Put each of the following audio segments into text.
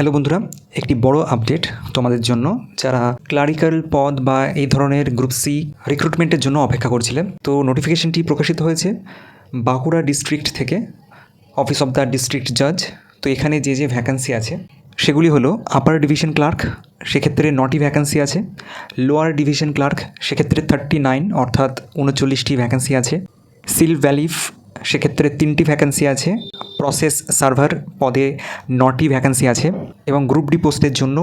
Hello বন্ধুরা, একটি বড় আপডেট তোমাদের জন্য। যারা ক্লারিক্যাল পদ বা এই ধরনের গ্রুপ সি রিক্রুটমেন্টের জন্য অপেক্ষা করছিলেন, তো নোটিফিকেশনটি প্রকাশিত হয়েছে বাঁকুড়া ডিস্ট্রিক্ট থেকে অফিস অফ দ্য ডিস্ট্রিক্ট জাজ তো এখানে যে যে ভ্যাকান্সি আছে, সেগুলি হলো আপার ডিভিশন ক্লার্ক সেক্ষেত্রে নটি ভ্যাকান্সি আছে। লোয়ার ডিভিশন ক্লার্ক সেক্ষেত্রে থার্টি নাইন অর্থাৎ উনচল্লিশটি ভ্যাকান্সি আছে। সিল ভ্যালিফ সেক্ষেত্রে তিনটি ভ্যাকান্সি আছে প্রসেস সার্ভার পদে নটি ভ্যাকান্সি আছে এবং গ্রুপ ডি পোস্টের জন্য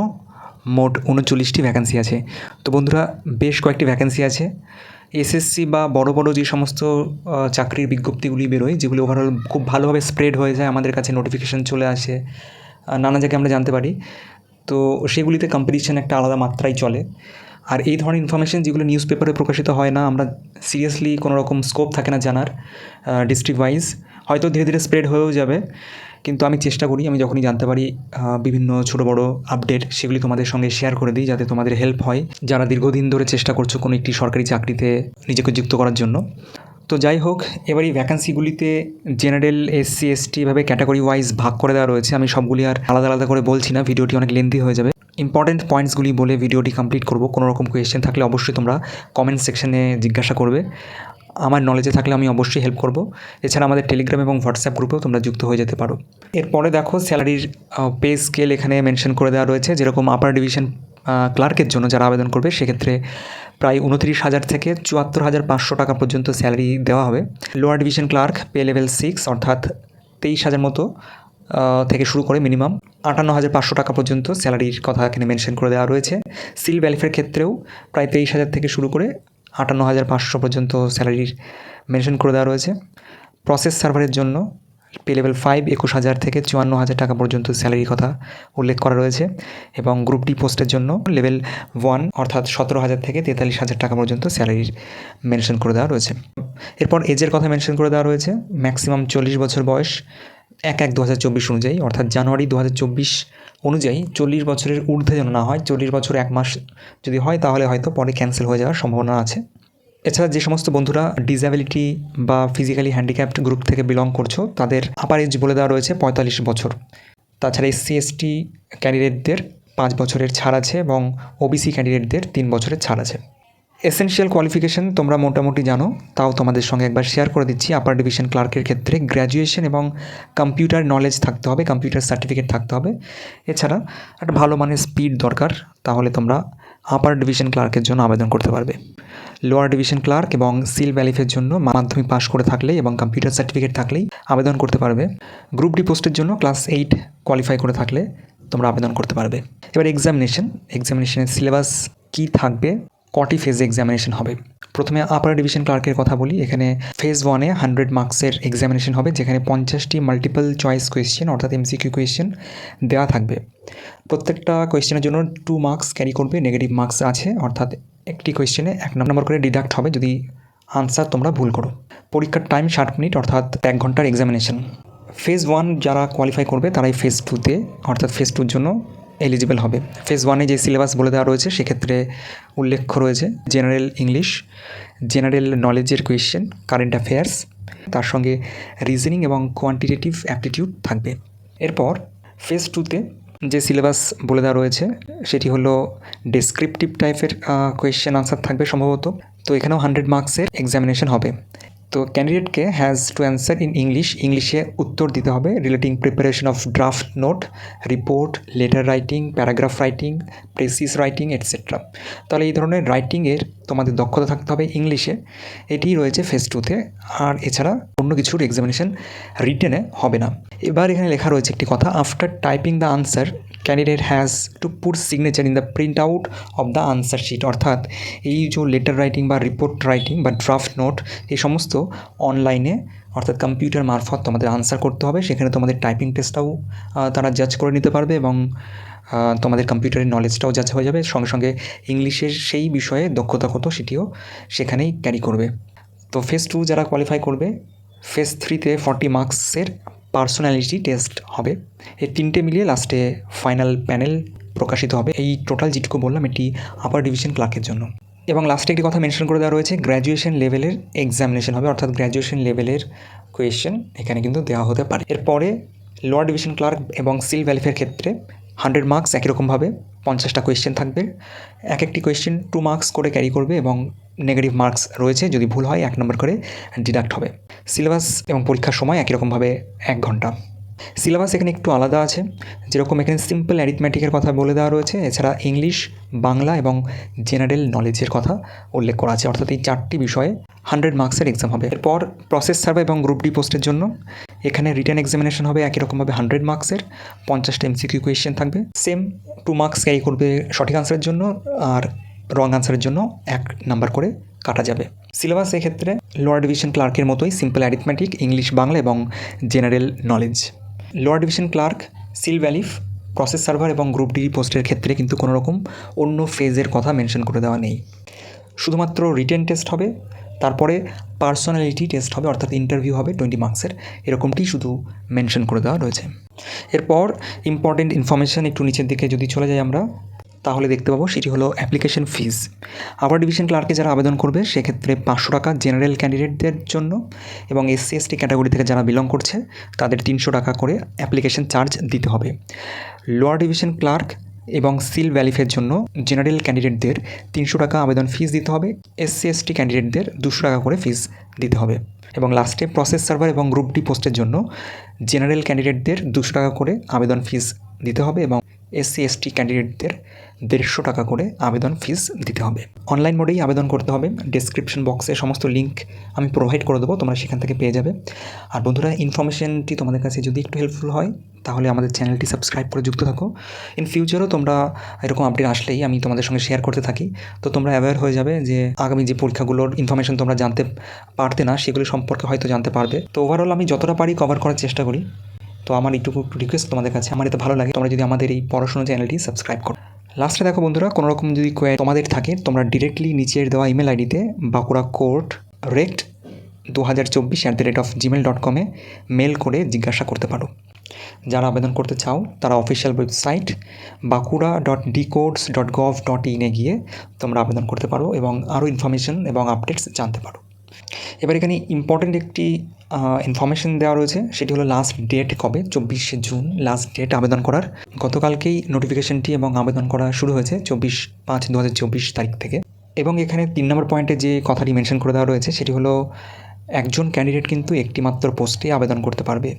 মোট উনচল্লিশটি ভ্যাকান্সি আছে। তো বন্ধুরা, বেশ কয়েকটি ভ্যাকান্সি আছে। এসএসসি বা বড় বড় যে সমস্ত চাকরির বিজ্ঞপ্তিগুলি বেরোয়, যেগুলি ওভারঅল খুব ভালোভাবে স্প্রেড হয়ে যায়, আমাদের কাছে নোটিফিকেশান চলে আসে নানা জায়গায় আমরা জানতে পারি। তো সেগুলিতে কম্পিটিশন একটা আলাদা মাত্রায় চলে। আর এই ধরনের ইনফরমেশন যেগুলো নিউজ পেপারে প্রকাশিত হয় না, আমরা সিরিয়াসলি কোনো রকম স্কোপ থাকে না জানার ডিস্ট্রিক্ট ওয়াইজ হয়তো ধীরে ধীরে স্প্রেড হয়েও যাবে, কিন্তু আমি চেষ্টা করি, আমি যখনই জানতে পারি বিভিন্ন ছোটো বড়ো আপডেট সেগুলি তোমাদের সঙ্গে শেয়ার করে দিই যাতে তোমাদের হেল্প হয়। যারা দীর্ঘদিন ধরে চেষ্টা করছ কোনো একটি সরকারি চাকরিতে নিজেকে যুক্ত করার জন্য। তো যাই হোক, এবার এই ভ্যাকান্সিগুলিতে জেনারেল এসসি এসটি এভাবে ক্যাটাগরি ওয়াইজ ভাগ করে দেওয়া রয়েছে। আমি সবগুলি আর আলাদা আলাদা করে বলছি না, ভিডিওটি অনেক লেন্দি হয়ে যাবে। ইম্পর্টেন্ট পয়েন্টসগুলি বলে ভিডিওটি কমপ্লিট করব। কোনো রকম কোয়েশ্চেন থাকলে অবশ্যই তোমরা কমেন্ট সেকশনে জিজ্ঞাসা করবে। আমার নলেজে থাকলে আমি অবশ্যই হেল্প করব। এছাড়া আমাদের টেলিগ্রাম এবং হোয়াটসঅ্যাপ গ্রুপেও তোমরা যুক্ত হয়ে যেতে পারো। এরপরে দেখো স্যালারির পে স্কেল এখানে মেনশন করে দেওয়া রয়েছে। যেরকম আপার ডিভিশন ক্লার্কের জন্য যারা আবেদন করবে, সেক্ষেত্রে প্রায় উনত্রিশ হাজার থেকে চুয়াত্তর হাজার পাঁচশো টাকা পর্যন্ত স্যালারি দেওয়া হবে। Lower division clerk pay level six অর্থাৎ তেইশ হাজার মতো থেকে শুরু করে মিনিমাম আটান্ন হাজার পাঁচশো টাকা পর্যন্ত স্যালারির কথা এখানে মেনশন করে দেওয়া রয়েছে। সিল ভ্যালিফের ক্ষেত্রেও প্রায় তেইশ হাজার থেকে শুরু করে আটান্ন হাজার পাঁচশো পর্যন্ত স্যালারির মেনশন করে দেওয়া রয়েছে। প্রসেস সার্ভারের জন্য পে লেভেল ফাইভ একুশ হাজার থেকে চুয়ান্ন হাজার টাকা পর্যন্ত স্যালারির কথা উল্লেখ করা রয়েছে এবং গ্রুপ ডি পোস্টের জন্য লেভেল ওয়ান অর্থাৎ সতেরো হাজার থেকে তেতাল্লিশ হাজার টাকা পর্যন্ত স্যালারির মেনশন করে দেওয়া রয়েছে। এরপর এজের কথা মেনশন করে দেওয়া রয়েছে। ম্যাক্সিমাম চল্লিশ বছর বয়স এক এক দু হাজার চব্বিশ অনুযায়ী, অর্থাৎ জানুয়ারি দু হাজার চব্বিশ অনুযায়ী চল্লিশ বছরের ঊর্ধ্বে যেন না হয়, চল্লিশ বছর এক মাস যদি হয় তাহলে হয়তো পরে ক্যান্সেল হয়ে যাওয়ার সম্ভাবনা আছে। এছাড়া যে সমস্ত বন্ধুরা ডিসএবিলিটি বা ফিজিক্যালি হ্যান্ডিক্যাপড গ্রুপ থেকে বিলং করছ, তাদের আপার এজ বলে দেওয়া রয়েছে পঁয়তাল্লিশ বছর। তাছাড়া এসসি এসটি ক্যান্ডিডেটদের পাঁচ বছরের ছাড় আছে এবং ওবিসি ক্যান্ডিডেটদের তিন বছরের ছাড় আছে। এসেনশিয়াল কোয়ালিফিকেশন তোমরা মোটামুটি জানো, তাও তোমাদের সঙ্গে একবার শেয়ার করে দিচ্ছি। আপার ডিভিশন ক্লার্কের ক্ষেত্রে গ্র্যাজুয়েশন এবং কম্পিউটার নলেজ থাকতে হবে কম্পিউটার সার্টিফিকেট থাকতে হবে। এছাড়া একটা ভালো মানের স্পিড দরকার, তাহলে তোমরা আপার ডিভিশন ক্লার্কের জন্য আবেদন করতে পারবে। লোয়ার ডিভিশন ক্লার্ক এবং সিল ভ্যালিফের জন্য মাধ্যমিক পাস করে থাকলে এবং কম্পিউটার সার্টিফিকেট থাকলেই আবেদন করতে পারবে। গ্রুপ ডি পোস্টের জন্য ক্লাস এইট কোয়ালিফাই করে থাকলে তোমরা আবেদন করতে পারবে। এবার এক্সামিনেশন এক্সামিনেশনের সিলেবাস কী থাকবে? কটি ফেজ এক্সামিনেশন হবে? প্রথমে আপার ডিভিশন ক্লার্কের কথা বলি, এখানে ফেজ ওয়ানে হান্ড্রেড মার্কসের এক্সামিনেশন হবে, যেখানে পঞ্চাশটি মাল্টিপল চয়েস কোয়েশ্চেন অর্থাৎ এমসিকিউ কোয়েশ্চেন দেওয়া থাকবে। প্রত্যেকটা কোয়েশ্চেনের জন্য টু মার্কস ক্যারি করবে নেগেটিভ মার্কস আছে, অর্থাৎ একটি কোয়েশ্চেনে এক নম্বর করে ডিডাক্ট হবে যদি আনসার তোমরা ভুল করো। পরীক্ষার টাইম ষাট মিনিট, অর্থাৎ এক ঘণ্টার এক্সামিনেশন ফেজ ওয়ান যারা কোয়ালিফাই করবে, তারাই ফেজ টুতে অর্থাৎ ফেজ টুর জন্য এলিজিবল হবে। ফেজ ওয়ানে যে সিলেবাস বলে দেওয়া রয়েছে, সেক্ষেত্রে উল্লেখ্য রয়েছে জেনারেল ইংলিশ জেনারেল নলেজের কোয়েশ্চেন কারেন্ট অ্যাফেয়ার্স তার সঙ্গে রিজনিং এবং কোয়ান্টিটেটিভ অ্যাপটিটিউড থাকবে। এরপর ফেজ টুতে যে সিলেবাস বলে দেওয়া রয়েছে, সেটি হলো ডেসক্রিপটিভ টাইপের কোয়েশ্চেন আনসার থাকবে সম্ভবত। তো এখানেও হান্ড্রেড মার্কসের এক্সামিনেশন হবে। তো ক্যান্ডিডেটকে has to answer in English ইংলিশে উত্তর দিতে হবে relating preparation of draft note report letter writing paragraph writing precis writing etcetera তাহলে এই ধরনের রাইটিংয়ের তোমাদের দক্ষতা থাকতে হবে ইংলিশে এটিই রয়েছে ফেস টুতে আর এছাড়া অন্য কিছুর এক্সামিনেশন রিটেনে হবে না। এবার এখানে লেখা রয়েছে একটি কথা after typing the answer candidate has to put signature in the print out of the answer sheet অর্থাৎ এই যে লেটার রাইটিং বা রিপোর্ট রাইটিং বা ড্রাফট নোট এই সমস্ত অনলাইনে অর্থাৎ কম্পিউটার মারফত তোমাদের আনসার করতে হবে। সেখানে তোমাদের টাইপিং টেস্টটাও তারা জাজ করে নিতে পারবে এবং তোমাদের কম্পিউটারের নলেজটাও যাচাই হয়ে যাবে। সঙ্গে সঙ্গে ইংলিশের সেই বিষয়ে দক্ষতা কত সেটিও সেখানেই ক্যারি করবে। তো ফেজ টু যারা কোয়ালিফাই করবে ফেজ থ্রিতে ফর্টি মার্কসের পার্সোনালিটি টেস্ট হবে। এই তিনটে মিলিয়ে লাস্টে ফাইনাল প্যানেল প্রকাশিত হবে। এই টোটাল যেটুকু বললাম, এটি আপার ডিভিশন ক্লার্কের জন্য। এবং লাস্টে একটি কথা মেনশন করে দেওয়া রয়েছে গ্র্যাজুয়েশন লেভেলের এক্সামিনেশন হবে, অর্থাৎ গ্র্যাজুয়েশন লেভেলের কোয়েশ্চেন এখানে কিন্তু দেওয়া হতে পারে। এরপরে লোয়ার ডিভিশন ক্লার্ক এবং সিল ভ্যালিফের ক্ষেত্রে হান্ড্রেড মার্কস একই রকমভাবে পঞ্চাশটা কোয়েশ্চেন থাকবে। এক একটি কোয়েশ্চেন টু মার্কস করে ক্যারি করবে এবং নেগেটিভ মার্কস রয়েছে, যদি ভুল হয় এক নম্বর করে ডিডাক্ট হবে। সিলেবাস এবং পরীক্ষার সময় একই রকমভাবে এক ঘণ্টা। সিলেবাস এখানে একটু আলাদা আছে। যেরকম এখানে সিম্পল অ্যারিথমেটিকের কথা বলে দেওয়া রয়েছে, এছাড়া ইংলিশ বাংলা এবং জেনারেল নলেজের কথা উল্লেখ করা আছে। অর্থাৎ এই চারটি বিষয়ে হান্ড্রেড মার্কসের এক্সাম হবে। এরপর প্রসেস সার্ভে এবং গ্রুপ ডি পোস্টের জন্য। এখানে রিটার্ন এক্সামিনেশন হবে একই রকমভাবে হান্ড্রেড মার্কসের পঞ্চাশটা এমসিকিউ কোয়েশ্চেন থাকবে। সেম টু মার্কস ক্যারি করবে সঠিক আনসারের জন্য আর রং আনসারের জন্য এক নাম্বার করে কাটা যাবে। সিলেবাস এক্ষেত্রে লোয়ার ডিভিশন ক্লার্কের মতোই সিম্পল অ্যারিথমেটিক ইংলিশ বাংলা এবং general knowledge lower division clerk seal ভ্যালিফ প্রসেস সার্ভার এবং গ্রুপ ডি পোস্টের ক্ষেত্রে কিন্তু কোনো রকম অন্য ফেজের কথা মেনশন করে দেওয়া নেই। শুধুমাত্র রিটেন টেস্ট হবে তারপরে পার্সোনালিটি টেস্ট হবে, অর্থাৎ ইন্টারভিউ হবে টোয়েন্টি মার্কসের এরকমটি শুধু মেনশন করে দেওয়া রয়েছে। এরপর ইম্পর্টেন্ট ইনফরমেশান একটু নিচের দিকে যদি চলে যাই আমরা, তাহলে দেখতে পাবো সেটি হলো অ্যাপ্লিকেশন ফিজ আবার ডিভিশন ক্লার্কে যারা আবেদন করবে, সেক্ষেত্রে পাঁচশো টাকা জেনারেল ক্যান্ডিডেটদের জন্য এবং এসসি এসটি ক্যাটাগরি থেকে যারা বিলং করছে, তাদের তিনশো টাকা করে অ্যাপ্লিকেশন চার্জ দিতে হবে। লোয়ার ডিভিশন ক্লার্ক এবং সিল ভ্যালিফের জন্য জেনারেল ক্যান্ডিডেটদের তিনশো টাকা আবেদন ফিস দিতে হবে এসসি এসটি ক্যান্ডিডেটদের দুশো টাকা করে ফিস দিতে হবে। এবং লাস্টে প্রসেস সার্ভার এবং গ্রুপ ডি পোস্টের জন্য জেনারেল ক্যান্ডিডেটদের দুশো টাকা করে আবেদন ফিস দিতে হবে এবং এসসি এসটি ক্যান্ডিডেটদের দেড়শো টাকা করে আবেদন ফিস দিতে হবে। অনলাইন মোডেই আবেদন করতে হবে। ডেসক্রিপশন বক্সে সমস্ত লিঙ্ক আমি প্রোভাইড করে দেবো, তোমরা সেখান থেকে পেয়ে যাবে। আর বন্ধুরা ইনফরমেশনটি তোমাদের কাছে যদি একটু হেল্পফুল হয়, তাহলে আমাদের চ্যানেলটি সাবস্ক্রাইব করে যুক্ত থাকো। ইন ফিউচারও তোমরা এরকম আপডেট আসলেই আমি তোমাদের সঙ্গে শেয়ার করতে থাকি। তো তোমরা অ্যাওয়্যার হয়ে যাবে যে আগামী যে পরীক্ষাগুলোর ইনফরমেশন তোমরা জানতে পারতে না, সেগুলি সম্পর্কে হয়তো জানতে পারবে। তো ওভারঅল আমি যতটা পারি কভার করার চেষ্টা করি। তো আমার এইটুকু একটু রিকোয়েস্ট তোমাদের কাছে। আমার এটা ভালো লাগে। তোমরা যদি আমাদের এই পড়াশোনা চ্যানেলটি সাবস্ক্রাইব করো। লাস্টে দেখো বন্ধুরা, কোনো রকম যদি কোয়ারি তোমাদের থাকে, তোমরা ডিরেক্টলি নিচের দেওয়া ইমেল আইডিতে বাঁকুড়া কোর্ট রেক্ট দু হাজার চব্বিশ at the rate of Gmail dot কমে মেল করে জিজ্ঞাসা করতে পারো। যারা আবেদন করতে চাও, তারা অফিসিয়াল ওয়েবসাইট বাঁকুড়া ডট ডিকোডস ডট গভ ডট ইনে গিয়ে তোমরা আবেদন করতে পারো এবং আরও ইনফরমেশন এবং আপডেটস জানতে পারো। এবার এখানে ইম্পর্টেন্ট একটি ইনফরমেশন দেওয়া রয়েছে, সেটি হলো লাস্ট ডেট কবে? চব্বিশে জুন লাস্ট ডেট আবেদন করার। গতকালকেই নোটিফিকেশনটি এবং আবেদন করা শুরু হয়েছে চব্বিশ পাঁচ দু তারিখ থেকে। এবং এখানে তিন নম্বর পয়েন্টে যে কথাটি মেনশন করে দেওয়া রয়েছে, সেটি হলো, একজন ক্যান্ডিডেট কিন্তু একটি মাত্র পোস্টে আবেদন করতে পারবে।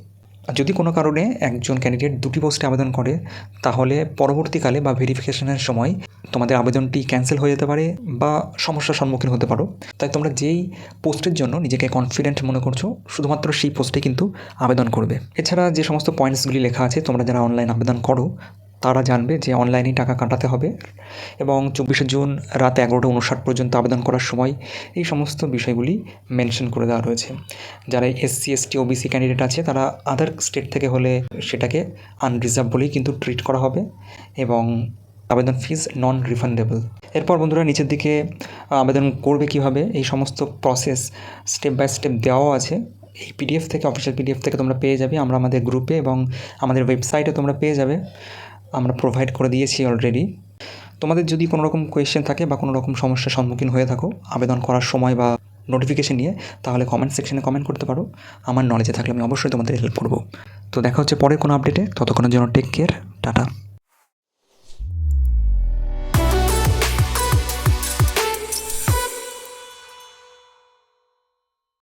যদি কোনো কারণে একজন ক্যান্ডিডেট দুটি পোস্টে আবেদন করে, তাহলে পরবর্তীকালে বা ভেরিফিকেশনের সময় তোমাদের আবেদনটি ক্যান্সেল হয়ে যেতে পারে বা সমস্যার সম্মুখীন হতে পারো। তাই তোমরা যেই পোস্টের জন্য নিজেকে কনফিডেন্ট মনে করছ, শুধুমাত্র সেই পোস্টে কিন্তু আবেদন করবে। এছাড়া যে সমস্ত পয়েন্টসগুলি লেখা আছে, তোমরা যারা অনলাইন আবেদন করো তারা জানবে যে অনলাইনেই টাকা কাটাতে হবে। এবং চব্বিশে জুন রাত এগারোটা উনষাট পর্যন্ত আবেদন করার সময় এই সমস্ত বিষয়গুলি মেনশন করে দেওয়া রয়েছে। যারা এসসি এসটি ওবিসি ক্যান্ডিডেট আছে, তারা আদার স্টেট থেকে হলে সেটাকে আনরিজার্ভ বলেই কিন্তু ট্রিট করা হবে এবং আবেদন ফিজ নন রিফান্ডেবল এরপর বন্ধুরা নিচের দিকে আবেদন করবে কীভাবে? এই সমস্ত প্রসেস স্টেপ বাই স্টেপ দেওয়াও আছে। এই পিডিএফ থেকে অফিসিয়াল পিডিএফ থেকে তোমরা পেয়ে যাবে। আমরা আমাদের গ্রুপে এবং আমাদের ওয়েবসাইটে তোমরা পেয়ে যাবে। আমরা প্রোভাইড করে দিয়েছি অলরেডি তোমাদের যদি কোনো রকম কোয়েশ্চেন থাকে বা কোনো রকম সমস্যার সম্মুখীন হয়ে থাকো, আবেদন করার সময় বা নোটিফিকেশন নিয়ে, তাহলে কমেন্ট সেকশনে কমেন্ট করতে পারো। আমার নলেজে থাকলে আমি অবশ্যই তোমাদের হেল্প করব। তো দেখা হচ্ছে পরে কোনো আপডেটে ততক্ষণের জন্য টেক কেয়ার টাটা।